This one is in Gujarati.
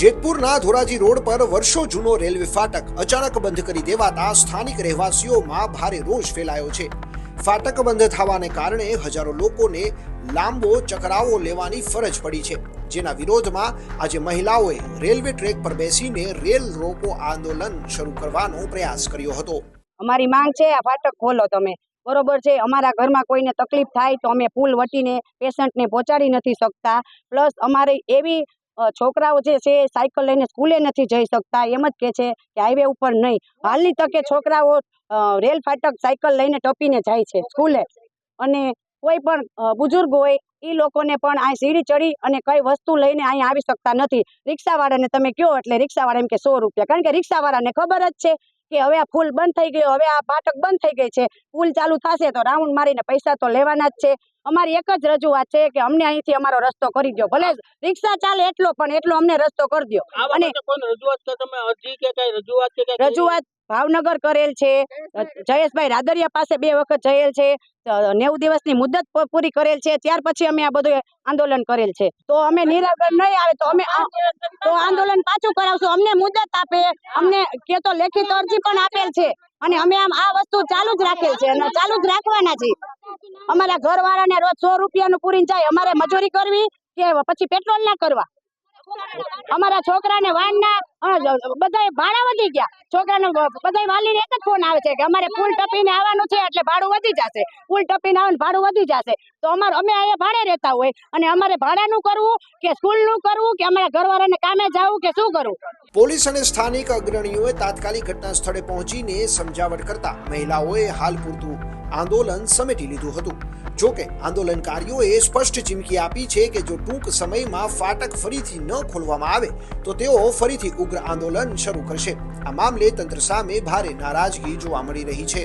જેતપુરના ધોરાજી રોડ પર વર્ષો જૂનો રેલવે ફાટક અચાનક બંધ કરી દેવાતા સ્થાનિક રહેવાસીઓમાં ભારે રોષ ફેલાયો છે. ફાટક બંધ થવાને કારણે હજારો લોકોને લાંબો ચકરાવો લેવાની ફરજ પડી છે. જેના વિરોધમાં આજે મહિલાઓએ રેલવે ટ્રેક પર બેસીને રેલ રોકો આંદોલન શરૂ કરવાનો પ્રયાસ કર્યો હતો. અમારી માંગ છે, આ ફાટક ખોલો તમે. બરોબર છે, અમારા ઘરમાં કોઈને તકલીફ થાય તો અમે પુલ વટીને પેશન્ટને પહોંચાડી નથી શકતા. પ્લસ અમારે એવી છોકરાઓ જે છે સાયકલ લઈને સ્કૂલે નથી જઈ શકતા. એમ જ કે છે કે હાઈવે ઉપર નહીં. હાલની તકે છોકરાઓ રેલ ફાટક સાયકલ લઈને ટપીને જાય છે સ્કૂલે. અને કોઈ પણ બુજુર્ગ હોય એ લોકોને પણ આ સીડી ચડી અને કઈ વસ્તુ લઈને અહીંયા આવી શકતા નથી. રિક્ષાવાળાને તમે કહો એટલે રિક્ષાવાળા એમ કે સો રૂપિયા. કારણ કે રિક્ષાવાળાને ખબર જ છે કે હવે આ ફૂલ બંધ થઈ ગયો હવે આ ફાટક બંધ થઈ ગઈ છે. પુલ ચાલુ થશે તો રાઉન્ડ મારીને પૈસા તો લેવાના જ છે. અમારી એક જ રજૂઆત છે કે અમને અહીંથી અમારો રસ્તો કરી દો ભલે રિક્ષા ચાલે એટલો પણ એટલો અમને રસ્તો કરી દો અને- રજૂઆત ભાવનગર કરેલ છે. જયેશભાઈ રાદરિયા પાસે બે વખત જયેલ છે. નેવું દિવસની મુદત પૂરી કરેલ છે. ત્યાર પછી અમે આ બધું આંદોલન કરેલ છે. તો અમે નિરાકરણ નહીં આવે તો અમે તો આંદોલન પાછું કરાવશું. અમને મુદત આપે. અમને કે તો લેખિત અરજી પણ આપેલ છે. અને અમે આમ આ વસ્તુ ચાલુ જ રાખેલ છે. અને ચાલુ જ રાખવાના છે અમારા ઘરવાળાને રોજ સો રૂપિયાનું પૂરી જાય. અમારે મજૂરી કરવી કે પછી પેટ્રોલ ના કરવા? અમારા છોકરાને વાનના પોલીસ અને સ્થાનિક અગ્રણીઓએ તાત્કાલિક ઘટના સ્થળે પહોંચીને સમજાવટ કરતા મહિલાઓએ હાલ પૂરતું આંદોલન સમેટી લીધું હતું. જોકે આંદોલનકારીઓએ સ્પષ્ટ ચીમકી આપી છે કે જો ટૂંક સમયમાં ફાટક ફરીથી ન ખોલવામાં આવે, તો તેઓ ફરીથી ઉગ્ર આંદોલન શરૂ કરશે. આ મામલે તંત્ર સામે ભારે નારાજગી જોવા મળી રહી છે.